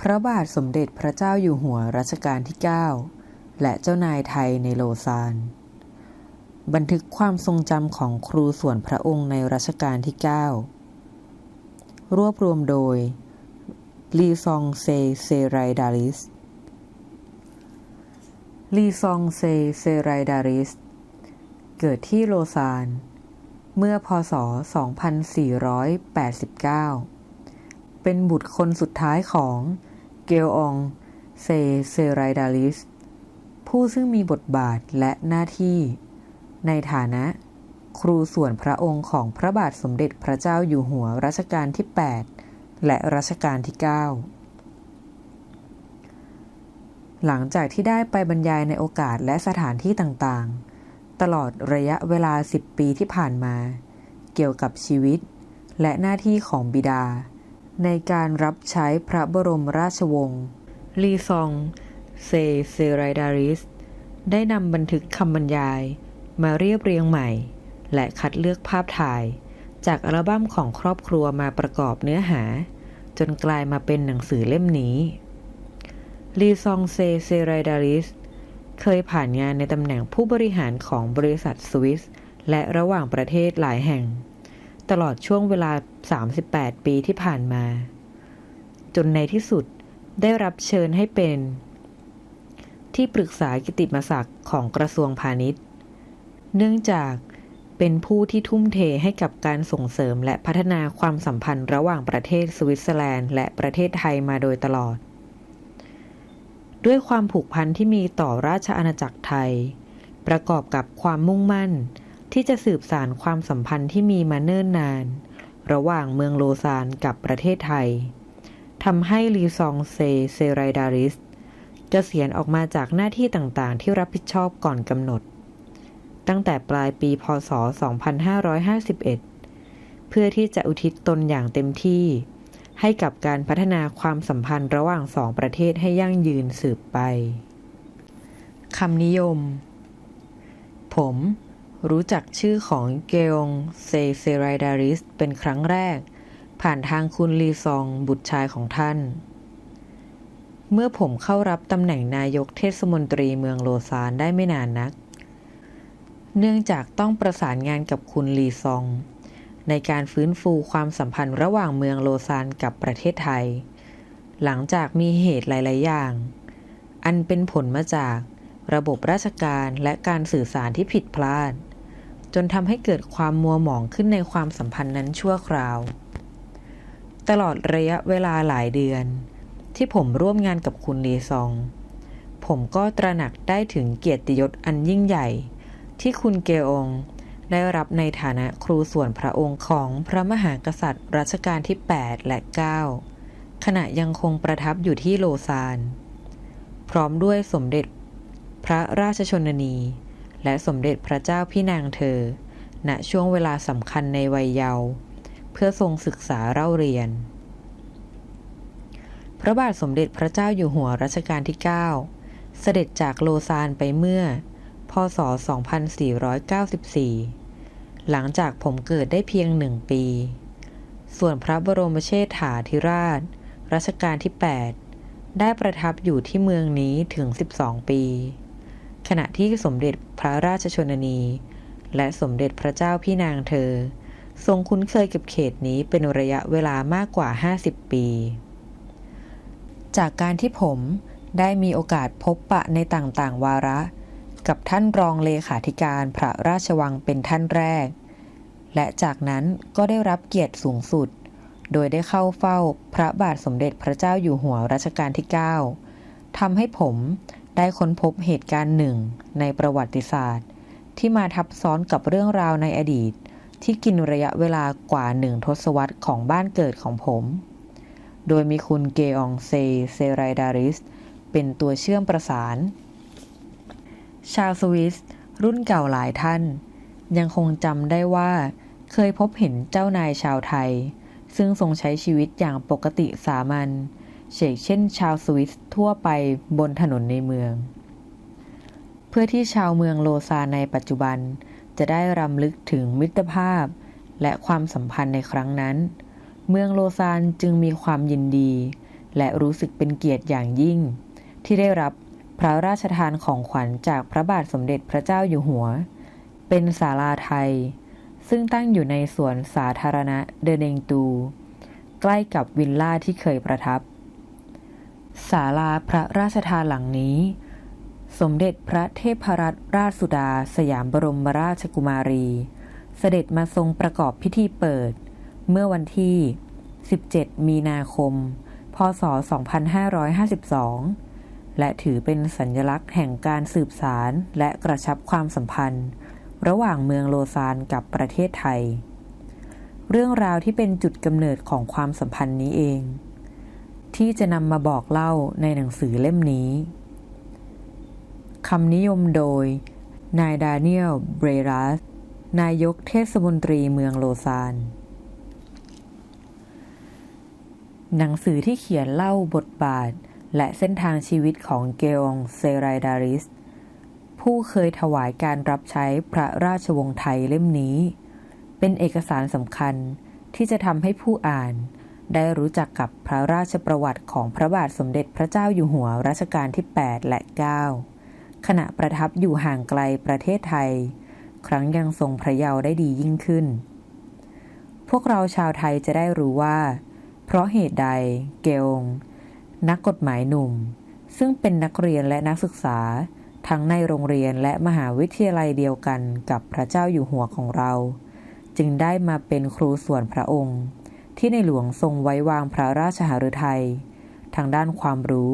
พระบาทสมเด็จพระเจ้าอยู่หัวรัชกาลที่ 9 และเจ้านายไทยในโลซานบันทึกความทรงจำของครูส่วนพระองค์ในรัชกาลที่ 9 รวบรวมโดย ลีซองเซเซไรดาริส ลีซองเซเซไรดาริส เกิดที่โลซาน เมื่อพศ 2489 เป็นบุตรคนสุดท้ายของ เกลองเซเซไรดาลิส ผู้ซึ่งมีบทบาทและหน้าที่ ในฐานะ ครูส่วนพระองค์ของพระบาทสมเด็จพระเจ้าอยู่หัวรัชกาลที่ 8 และรัชกาลที่ 9 หลังจากที่ได้ไปบรรยายในโอกาสและสถานที่ต่างๆ ตลอดระยะเวลา 10 ปีที่ผ่านมา เกี่ยวกับชีวิตและหน้าที่ของบิดา ในการรับใช้พระบรมราชวงศ์ลีซอง เซเซไรดาริส ได้นำบันทึกคำบรรยาย มาเรียบเรียงใหม่ และคัดเลือกภาพถ่าย จากอัลบั้มของครอบครัวมาประกอบเนื้อหา จนกลายมาเป็นหนังสือเล่มนี้ลีซองเซเซไรดาริส เคยผ่านงานในตำแหน่งผู้บริหารของบริษัทสวิสและระหว่างประเทศหลายแห่ง ตลอดช่วงเวลา 38 ปีที่ผ่านมา จนในที่สุดได้รับเชิญให้เป็น ที่ปรึกษากิตติมศักดิ์ของกระทรวงพาณิชย์ เนื่องจากเป็นผู้ที่ทุ่มเทให้กับการส่งเสริมและพัฒนาความสัมพันธ์ระหว่างประเทศสวิตเซอร์แลนด์ และประเทศไทยมาโดยตลอด ด้วยความผูกพันที่มีต่อราชอาณาจักรไทย ประกอบกับความมุ่งมั่น ที่จะสืบสารความสัมพันธ์ที่มีมาเนิ่นนาน ระหว่างเมืองโลซานกับประเทศไทยทำให้ลีซองเซเซไรดาริสเกษียณออกมาจากหน้าที่ต่างๆ ที่รับผิดชอบก่อนกำหนด ตั้งแต่ปลายปีพศ 2551 เพื่อที่จะอุทิศตนอย่างเต็มที่ ให้กับการพัฒนาความสัมพันธ์ระหว่างสองประเทศให้ยั่งยืนสืบไปคำนิยม ผม รู้จักชื่อของเกยงเซเซไรดาริสเป็นครั้งแรก ผ่านทางคุณลีซองบุตรชายของท่าน เมื่อผมเข้ารับตำแหน่งนายกเทศมนตรีเมืองโลซานได้ไม่นานนัก เนื่องจากต้องประสานงานกับคุณลีซอง ในการฟื้นฟูความสัมพันธ์ระหว่างเมืองโลซานกับประเทศไทย หลังจากมีเหตุหลาย ๆ อย่าง อันเป็นผลมาจากระบบราชการและการสื่อสารที่ผิดพลาด จนทำให้เกิดความมัวหมองขึ้นในความสัมพันธ์นั้นชั่วคราว ตลอดระยะเวลาหลายเดือน ที่ผมร่วมงานกับคุณลีซอง ผมก็ตระหนักได้ถึงเกียรติยศอันยิ่งใหญ่ ที่คุณเกองได้รับในฐานะครูส่วนพระองค์ของพระมหากษัตริย์รัชกาลที่ 8 และ 9 ขณะยังคงประทับอยู่ที่โลซาน พร้อมด้วยสมเด็จพระราชชนนี และสมเด็จพระเจ้าพี่นางเธอ ณ ช่วงเวลาสำคัญในวัยเยาว์เพื่อทรงศึกษาเล่าเรียน พระบาทสมเด็จพระเจ้าอยู่หัวรัชกาลที่ 9 เสด็จจากโลซานไปเมื่อ พศ 2494 หลังจากผมเกิดได้เพียงหนึ่งปี ส่วนพระบรมเชษฐาธิราช รัชกาลที่ 8 ได้ประทับอยู่ที่เมืองนี้ถึง 12 ปี ขณะที่สมเด็จพระราชชนนี และสมเด็จพระเจ้าพี่นางเธอ ทรงคุ้นเคยกับเขตนี้เป็นระยะเวลามากกว่า 50 ปี จากการที่ผมได้มีโอกาสพบปะในต่างๆ วาระ กับท่านรองเลขาธิการพระราชวังเป็นท่านแรก และจากนั้นก็ได้รับเกียรติสูงสุด โดยได้เข้าเฝ้าพระบาทสมเด็จพระเจ้าอยู่หัวรัชกาลที่ 9ทำให้ผม ได้ค้นพบเหตุการณ์หนึ่งในประวัติศาสตร์ ที่มาทับซ้อนกับเรื่องราวในอดีต ที่กินระยะเวลากว่าหนึ่งทศวรรษของบ้านเกิดของผม โดยมีคุณเกอองเซเซไรดาริส เป็นตัวเชื่อมประสาน ชาวสวิส รุ่นเก่าหลายท่าน ยังคงจำได้ว่า เคยพบเห็นเจ้านายชาวไทย ซึ่งทรงใช้ชีวิตอย่างปกติสามัญ เช่นเช่นชาวสวิสทั่วไปบนถนนในเมือง เพื่อที่ชาวเมืองโลซาในปัจจุบัน จะได้รำลึกถึงมิตรภาพ และความสัมพันธ์ในครั้งนั้น เมืองโลซานจึงมีความยินดี และรู้สึกเป็นเกียรติอย่างยิ่ง ที่ได้รับพระราชทานของขวัญจากพระบาทสมเด็จพระเจ้าอยู่หัว เป็นศาลาไทย ซึ่งตั้งอยู่ในสวนสาธารณะเดเดงตู ใกล้กับวิลล่าที่เคยประทับ ศาลาพระราชทานหลังนี้ สมเด็จพระเทพรัตนราชสุดาสยามบรมราชกุมารี เสด็จมาทรงประกอบพิธีเปิด เมื่อวันที่ 17 มีนาคม พศ 2552 และถือเป็นสัญลักษณ์แห่งการสืบสารและกระชับความสัมพันธ์ ระหว่างเมืองโลซานกับประเทศไทย เรื่องราวที่เป็นจุดกำเนิดของความสัมพันธ์นี้เอง ที่จะนำมาบอกเล่าในหนังสือเล่มนี้คำนิยมโดย นายดาเนียล เบรรัส นายกเทศมนตรีเมืองโลซานหนังสือที่เขียนเล่าบทบาท และเส้นทางชีวิตของเกลองเซไรดาริส ผู้เคยถวายการรับใช้พระราชวงศ์ไทยเล่มนี้ เป็นเอกสารสำคัญที่จะทำให้ผู้อ่าน ได้รู้จักกับพระราชประวัติของพระบาทสมเด็จพระเจ้าอยู่หัวรัชกาลที่ 8 และ 9 ขณะประทับอยู่ห่างไกลประเทศไทย ครั้งยังทรงพระเยาว์ได้ดียิ่งขึ้น พวกเราชาวไทยจะได้รู้ว่า เพราะเหตุใดเกลงนักกฎหมายหนุ่ม ซึ่งเป็นนักเรียนและนักศึกษาทั้งในโรงเรียนและมหาวิทยาลัยเดียวกันกับพระเจ้าอยู่หัวของเรา จึงได้มาเป็นครูส่วนพระองค์ ที่ในหลวงทรงไว้วางพระราชหฤทัยทางด้านความรู้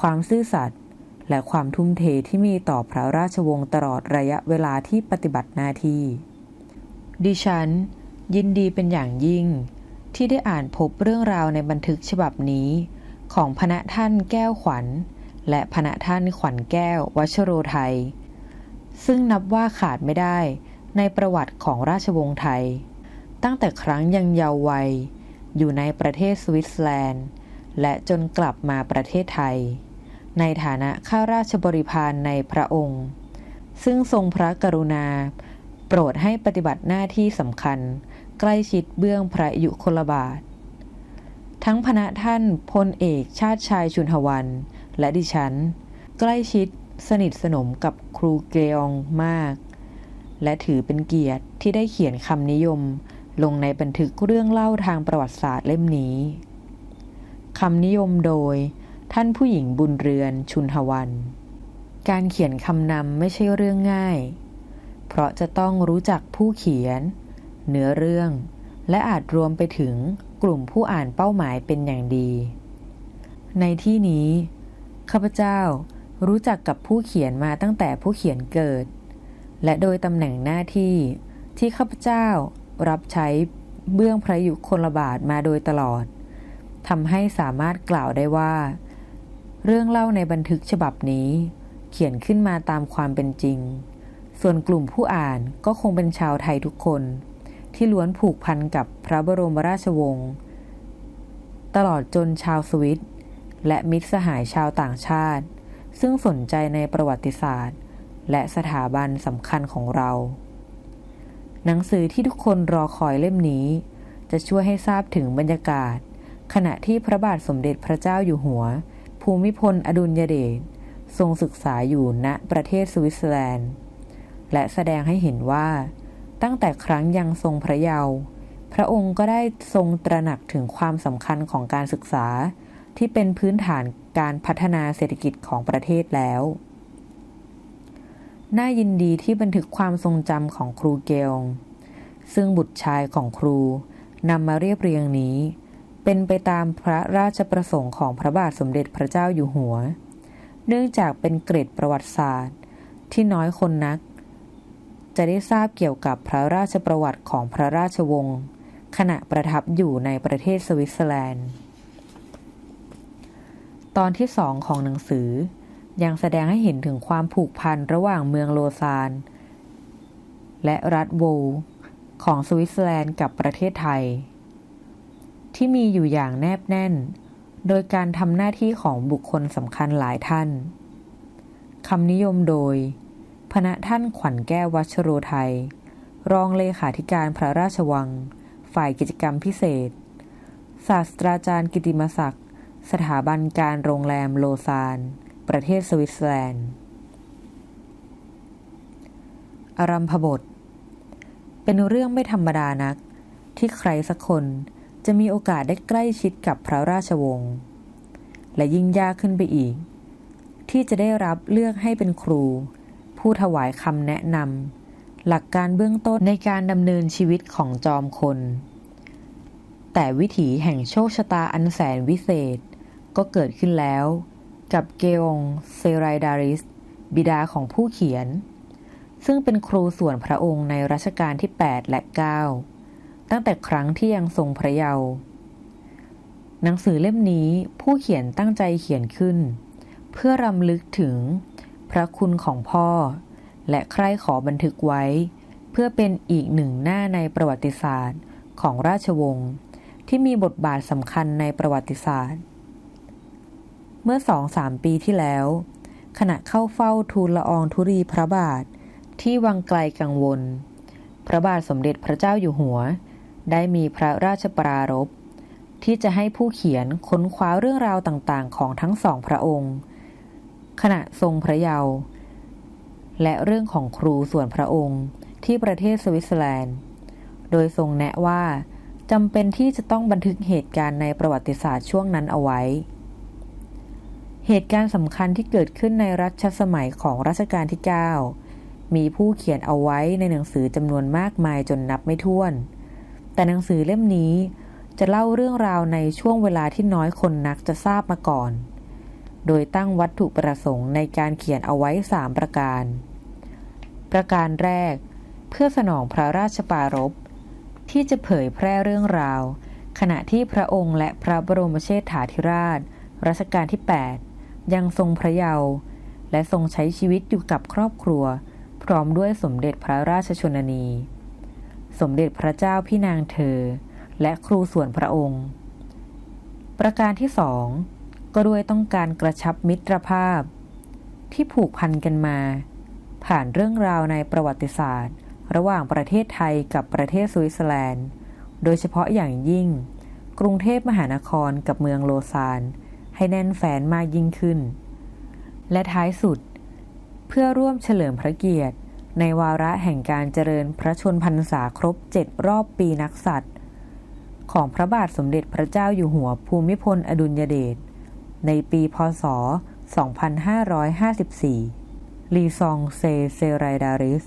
ความซื่อสัตย์และความทุ่มเทที่มีต่อพระราชวงศ์ตลอดระยะเวลาที่ปฏิบัติหน้าที่ ดิฉัน ยินดีเป็นอย่างยิ่ง ที่ได้อ่านพบเรื่องราวในบันทึกฉบับนี้ ของพระท่านแก้วขวัญ และพระท่านขวัญแก้ววัชโรไทย ซึ่งนับว่าขาดไม่ได้ในประวัติของราชวงศ์ไทย ตั้งแต่ครั้งยังเยาว์วัย อยู่ในประเทศสวิตเซอร์แลนด์ และจนกลับมาประเทศไทย ในฐานะข้าราชบริพารในพระองค์ ซึ่งทรงพระกรุณา โปรดให้ปฏิบัติหน้าที่สำคัญ ใกล้ชิดเบื้องพระยุคลบาท ทั้งพระท่านพลเอกชาติชายชุนหวัน และดิฉัน ใกล้ชิดสนิทสนมกับครูเกยองมาก และถือเป็นเกียรติที่ได้เขียนคำนิยม ลงในบันทึกเรื่องเล่าทางประวัติศาสตร์เล่มนี้คำนิยมโดยท่านผู้หญิงบุญเรือนชุนหวัน การเขียนคำนำไม่ใช่เรื่องง่าย เพราะจะต้องรู้จักผู้เขียน เนื้อเรื่อง และอาจรวมไปถึงกลุ่มผู้อ่านเป้าหมายเป็นอย่างดี ในที่นี้ข้าพเจ้ารู้จักกับผู้เขียนมาตั้งแต่ผู้เขียนเกิด และโดยตำแหน่งหน้าที่ที่ข้าพเจ้า รับใช้เบื้องพระยุคลบาทมาโดยตลอดทำให้สามารถกล่าวได้ว่า เรื่องเล่าในบันทึกฉบับนี้ เขียนขึ้นมาตามความเป็นจริง ส่วนกลุ่มผู้อ่านก็คงเป็นชาวไทยทุกคน ที่ล้วนผูกพันกับพระบรมราชวงศ์ตลอดจนชาวสวิตและมิตรสหายชาวต่างชาติ ซึ่งสนใจในประวัติศาสตร์ และสถาบันสำคัญของเรา หนังสือที่ทุกคนรอคอยเล่มนี้ จะช่วยให้ทราบถึงบรรยากาศ ขณะที่พระบาทสมเด็จพระเจ้าอยู่หัว ภูมิพลอดุลยเดชทรงศึกษาอยู่ณประเทศสวิตเซอร์แลนด์ และแสดงให้เห็นว่า ตั้งแต่ครั้งยังทรงพระเยาว์พระองค์ก็ได้ทรงตระหนักถึงความสำคัญของการศึกษา ที่เป็นพื้นฐานการพัฒนาเศรษฐกิจของประเทศแล้ว น่ายินดีที่บันทึกความทรงจำของครูเกล ซึ่งบุตรชายของครูนำมาเรียบเรียงนี้ เป็นไปตามพระราชประสงค์ของพระบาทสมเด็จพระเจ้าอยู่หัว เนื่องจากเป็นเกร็ดประวัติศาสตร์ ที่น้อยคนนัก จะได้ทราบเกี่ยวกับพระราชประวัติของพระราชวงศ์ขณะประทับอยู่ในประเทศสวิตเซอร์แลนด์ ตอนที่สองของหนังสือ ยังแสดงให้เห็นถึงความผูกพันระหว่างเมืองโลซาน และรัฐโวของสวิตเซอร์แลนด์กับประเทศไทย ที่มีอยู่อย่างแนบแน่น โดยการทำหน้าที่ของบุคคลสำคัญหลายท่านคำนิยมโดย พระท่านขวัญแก้ววัชโรไทย รองเลขาธิการพระราชวัง ฝ่ายกิจกรรมพิเศษ ศาสตราจารย์กิติมศักดิ์ สถาบันการโรงแรมโลซาน ประเทศสวิตเซอร์แลนด์ อารัมพบท เป็นเรื่องไม่ธรรมดานัก ที่ใครสักคนจะมีโอกาสได้ใกล้ชิดกับพระราชวงศ์ และยิ่งยากขึ้นไปอีก ที่จะได้รับเลือกให้เป็นครู ผู้ถวายคำแนะนำหลักการเบื้องต้นในการดำเนินชีวิตของจอมคน แต่วิถีแห่งโชคชะตาอันแสนวิเศษก็เกิดขึ้นแล้ว กับเกองเซไรดาริส บิดาของผู้เขียน ซึ่งเป็นครูส่วนพระองค์ในรัชกาลที่ 8 และ 9 ตั้งแต่ครั้งที่ยังทรงพระเยาว์หนังสือเล่มนี้ผู้เขียนตั้งใจเขียนขึ้น เพื่อรำลึกถึงพระคุณของพ่อ และใคร่ขอบันทึกไว้ เพื่อเป็นอีกหนึ่งหน้าในประวัติศาสตร์ของราชวงศ์ที่มีบทบาทสำคัญในประวัติศาสตร์ เมื่อสองสามปีที่แล้ว ขณะเข้าเฝ้าทูลละอองธุรีพระบาทที่วังไกลกังวล พระบาทสมเด็จพระเจ้าอยู่หัว ได้มีพระราชปรารภที่จะให้ผู้เขียนค้นคว้าเรื่องราวต่างๆ ของทั้งสองพระองค์ ขณะทรงพระเยาว์และเรื่องของครูส่วนพระองค์ที่ประเทศสวิตเซอร์แลนด์ โดยทรงแนะว่าจำเป็นที่จะต้องบันทึกเหตุการณ์ในประวัติศาสตร์ช่วงนั้นเอาไว้ เหตุการณ์สำคัญที่เกิดขึ้นในรัชสมัยของรัชกาลที่ 9 มีผู้เขียนเอาไว้ในหนังสือจำนวนมากมายจนนับไม่ถ้วน แต่หนังสือเล่มนี้จะเล่าเรื่องราวในช่วงเวลาที่น้อยคนนักจะทราบมาก่อน โดยตั้งวัตถุประสงค์ในการเขียนเอาไว้สามประการ ประการแรก เพื่อสนองพระราชปารภที่จะเผยแพร่เรื่องราว ขณะที่พระองค์และพระบรมเชษฐาธิราช รัชกาลที่ 8 ยังทรงพระเยาว์และทรงใช้ชีวิตอยู่กับครอบครัว พร้อมด้วยสมเด็จพระราชชนนี สมเด็จพระเจ้าพี่นางเธอ และครูส่วนพระองค์ ประการที่สองก็ด้วยต้องการกระชับมิตรภาพ ที่ผูกพันกันมา ผ่านเรื่องราวในประวัติศาสตร์ ระหว่างประเทศไทยกับประเทศสวิตเซอร์แลนด์ โดยเฉพาะอย่างยิ่ง กรุงเทพมหานครกับเมืองโลซาน ให้แน่นแฟนมากยิ่งขึ้น และท้ายสุด เพื่อร่วมเฉลิมพระเกียรติ ในวาระแห่งการเจริญพระชนพรรษาครบเจ็ดรอบปีนักษัตริย์ ของพระบาทสมเด็จพระเจ้าอยู่หัวภูมิพลอดุลยเดชในปีพศ 2554 ลีซองเซเซไรดาริส